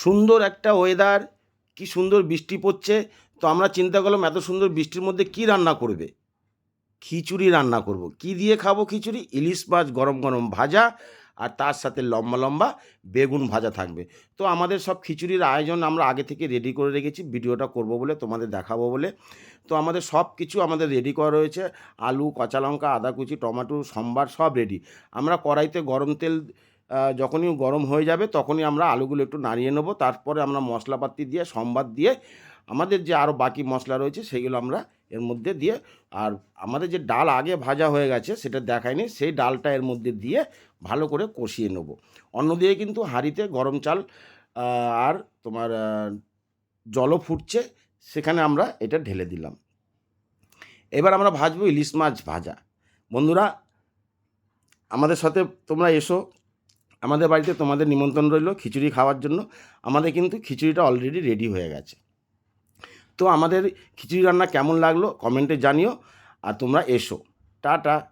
সুন্দর একটা ওয়েদার কি সুন্দর বৃষ্টি পড়ছে, তো আমরা চিন্তা করলাম এত সুন্দর বৃষ্টির মধ্যে কি রান্না করবে? খিচুড়ি রান্না করব। কি দিয়ে খাব খিচুড়ি? ইলিশ মাছ, গরম গরম ভাজা, আর তার সাথে লম্বা লম্বা বেগুন ভাজা থাকবে। তো আমাদের সব খিচুড়ির আয়োজন আমরা আগে থেকে রেডি করে রেখেছি, ভিডিওটা করব বলে, তোমাদের দেখাবো বলে। তো আমাদের সব কিছু আমাদের রেডি করা রয়েছে, আলু, কাঁচা লঙ্কা, আদা কুচি, টমেটো, সম্বার সব রেডি আমরা কড়াইতে গরম তেল যখনই গরম হয়ে যাবে তখনই আমরা আলুগুলো একটু নাড়িয়ে নেব। তারপরে আমরা মশলাপাতি দিয়ে, সম্বাদ দিয়ে, আমাদের যে আরও বাকি মশলা রয়েছে সেগুলো আমরা এর মধ্যে দিয়ে, আর আমাদের যে ডাল আগে ভাজা হয়ে গেছে সেটা দেখায়নি সেই ডালটা এর মধ্যে দিয়ে ভালো করে কষিয়ে নেব। অন্যদিকে কিন্তু হাঁড়িতে গরম চাল আর তোমার জলও ফুটছে, সেখানে আমরা এটা ঢেলে দিলাম। এবার আমরা ভাজবো ইলিশ মাছ ভাজা। বন্ধুরা, আমাদের সাথে তোমরা এসো আমাদের বাড়িতে তোমাদের নিমন্ত্রণ রইল খিচুড়ি খাওয়ার জন্য। আমাদের কিন্তু খিচুড়িটা অলরেডি রেডি হয়ে গেছে। তো আমাদের খিচুড়ি রান্না কেমন লাগল কমেন্টে জানিও আর তোমরা এসো। টাটা।